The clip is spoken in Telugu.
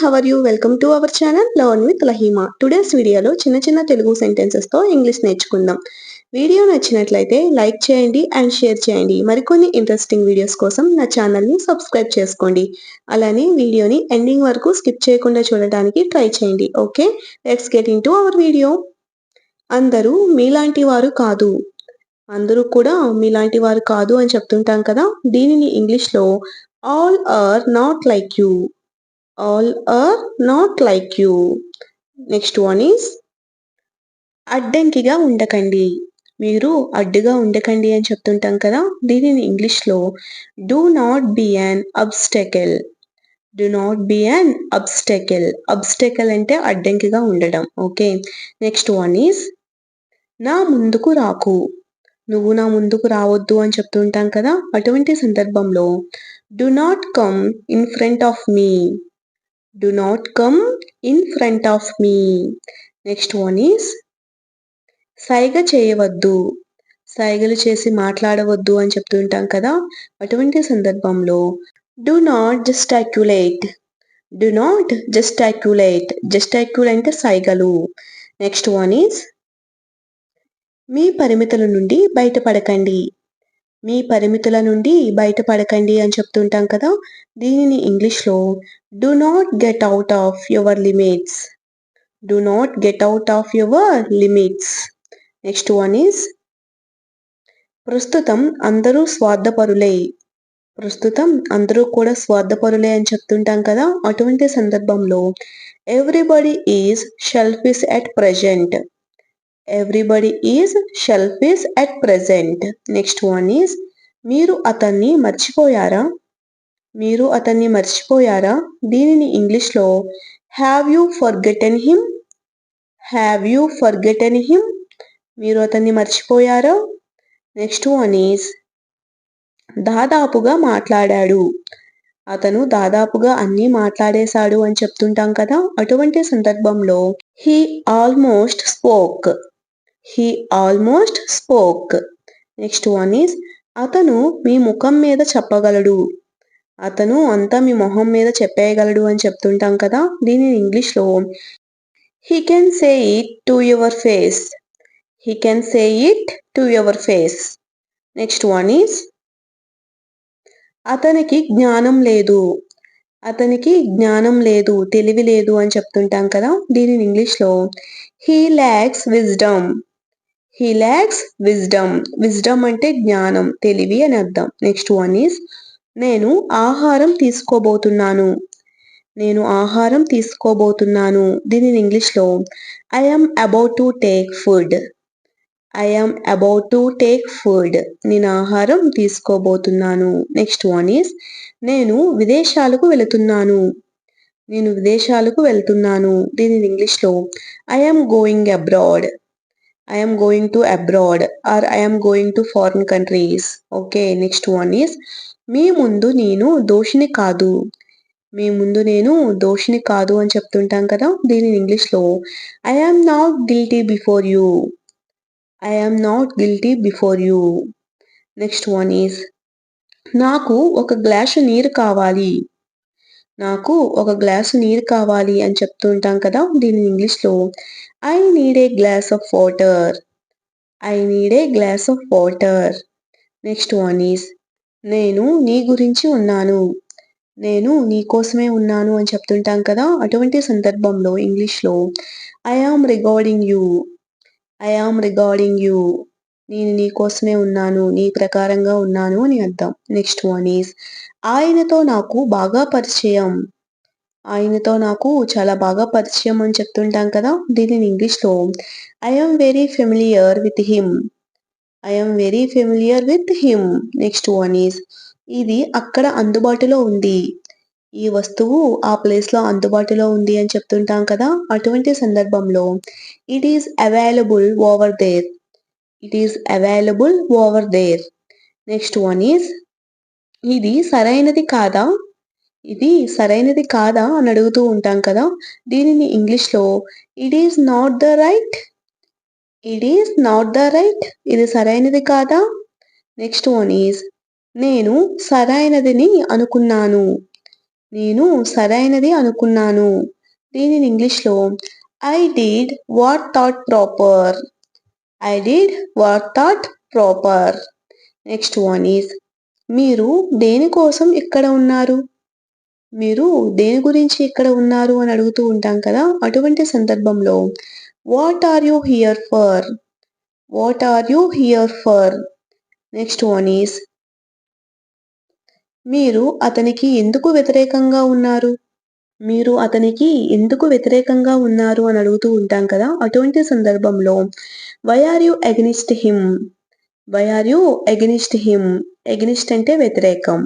How are you welcome to our channel learn with Lahima today's వీడియోలో చిన్న చిన్న తెలుగు సెంటెన్సెస్తో ఇంగ్లీష్ నేర్చుకుందాం. వీడియో నచ్చినట్లయితే లైక్ చేయండి అండ్ షేర్ చేయండి. మరికొన్ని ఇంట్రెస్టింగ్ వీడియోస్ కోసం నా ఛానల్ని సబ్స్క్రైబ్ చేసుకోండి. అలానే వీడియోని ఎండింగ్ వరకు స్కిప్ చేయకుండా చూడడానికి ట్రై చేయండి. Okay let's get into our video అందరూ మీలాంటి వారు కాదు. అందరూ కూడా మీలాంటి వారు కాదు అని చెప్తుంటాం కదా? దీనిని ఇంగ్లీష్లో all are not like you all are not like you next one is అడ్డంకిగా ఉండకండి. మీరు అడ్డుగా ఉండకండి అని చెప్తుంటాం కదా దీనిని ఇంగ్లీష్లో do not be an obstacle do not be an obstacle obstacle అంటే అడ్డంకిగా ఉండడం. ఓకే నెక్స్ట్ వన్ ఈస్ నా ముందుకు రాకు. నువ్వు నా ముందుకు రావద్దు అని చెప్తుంటాం కదా అటువంటి సందర్భంలో do not come in front of me do not come in front of me next one is సైగ చేయవద్దు. సైగలు చేసి మాట్లాడవద్దు అని చెప్తుంటాం కదా అటువంటి సందర్భంలో do not gesticulate do not gesticulate gesticulate అంటే సైగలు. నెక్స్ట్ వన్ ఈస్ మీ పరిమితుల నుండి బయటపడకండి. మీ పరిమితుల నుండి బయటపడకండి అని చెప్తుంటాం కదా? దీనిని ఇంగ్లీష్లో do not get out of your limits do not get out of your limits next one is ప్రస్తుతం అందరూ స్వార్థపరులే. ప్రస్తుతం అందరూ కూడా స్వార్థపరులే అని చెప్తుంటాం కదా? అటువంటి సందర్భంలో everybody is selfish at present everybody is selfish at present next one is మీరు అతన్ని మర్చిపోయారా? మీరు అతన్ని మర్చిపోయారా? దీనిని ఇంగ్లీష్లో have you forgotten him have you forgotten him మీరు అతన్ని మర్చిపోయారా? నెక్స్ట్ వన్ ఈజ్ దాదాపుగా మాట్లాడాడు. అతను దాదాపుగా అన్నీ మాట్లాడేశాడు అని చెప్తుంటాం కదా? అటువంటి సందర్భంలో he almost spoke he almost spoke next one is అతను మీ ముఖం మీద చెప్పగలడు. అతను అంతా మీ మొహం మీద చెప్పేయగలడు అని చెప్తుంటాం కదా దీనిని ఇంగ్లీష్లో he can say it to your face he can say it to your face next one is అతనికి జ్ఞానం లేదు. అతనికి జ్ఞానం లేదు తెలివి లేదు అని చెప్తుంటాం కదా దీనిని ఇంగ్లీష్లో he lacks wisdom he lacks wisdom wisdom అంటే జ్ఞానం తెలివి అని అర్థం. నెక్స్ట్ వన్ ఈస్ నేను ఆహారం తీసుకోబోతున్నాను. నేను ఆహారం తీసుకోబోతున్నాను. దీనిని ఇంగ్లీష్లో I'm about to take food I'm about to take food నేను ఆహారం తీసుకోబోతున్నాను. నెక్స్ట్ వన్ ఈస్ నేను విదేశాలకు వెళుతున్నాను. నేను విదేశాలకు వెళ్తున్నాను. దీనిని ఇంగ్లీష్లో I'm going abroad I'm going to abroad or am going to foreign countries okay next one is మీ ముందు నేను దోషిని కాదు. మీ ముందు నేను దోషిని కాదు అని చెప్తుంటాం కదా దీనిని ఇంగ్లీష్లో I am not guilty before you I'm not guilty before you next one is నాకు ఒక గ్లాసు నీరు కావాలి. నాకు ఒక గ్లాసు నీరు కావాలి అని చెప్తుంటాం కదా దీని ఇంగ్లీష్లో I need a glass of water I need a glass of water next one is నేను నీ గురించి ఉన్నాను. నేను నీ కోసమే ఉన్నాను అని చెప్తుంటాం కదా అటువంటి సందర్భంలో ఇంగ్లీష్లో I am regarding you I am regarding you నేను నీ కోసమే ఉన్నాను నీ ప్రకారంగా ఉన్నాను అని అర్థం. నెక్స్ట్ వన్ ఈజ్ ఆయనతో నాకు బాగా పరిచయం. ఆయనతో నాకు చాలా బాగా పరిచయం అని చెప్తుంటాం కదా దీనిని ఇంగ్లీష్లో I very familiar with him I very familiar with him next one is ఇది అక్కడ అందుబాటులో ఉంది. ఈ వస్తువు ఆ ప్లేస్లో అందుబాటులో ఉంది అని చెప్తుంటాం కదా అటువంటి సందర్భంలో. It is available over there it is available over there next one is ఇది సరైనది కాదా? ఇది సరైనది కాదా అని అడుగుతూ ఉంటాం కదా. దీనిని ఇంగ్లీష్లో it is not the right it is not the right ఇది సరైనది కాదా? నెక్స్ట్ వన్ ఈజ్ నేను సరైనదిని అనుకున్నాను. నేను సరైనది అనుకున్నాను. దీనిని ఇంగ్లీష్లో I did what thought proper I did what thought proper next one is మీరు దేనికోసం ఇక్కడ ఉన్నారు? మీరు దేని గురించి ఇక్కడ ఉన్నారు అని అడుగుతూ ఉంటాం కదా అటువంటి సందర్భంలో what are you here for what are you here for next one is మీరు అతనికి ఎందుకు వ్యతిరేకంగా ఉన్నారు? మీరు అతనికి ఎందుకు వ్యతిరేకంగా ఉన్నారు అని అడుగుతూ ఉంటాం కదా అటువంటి సందర్భంలో why are you against him why are you against him against అంటే వ్యతిరేకం.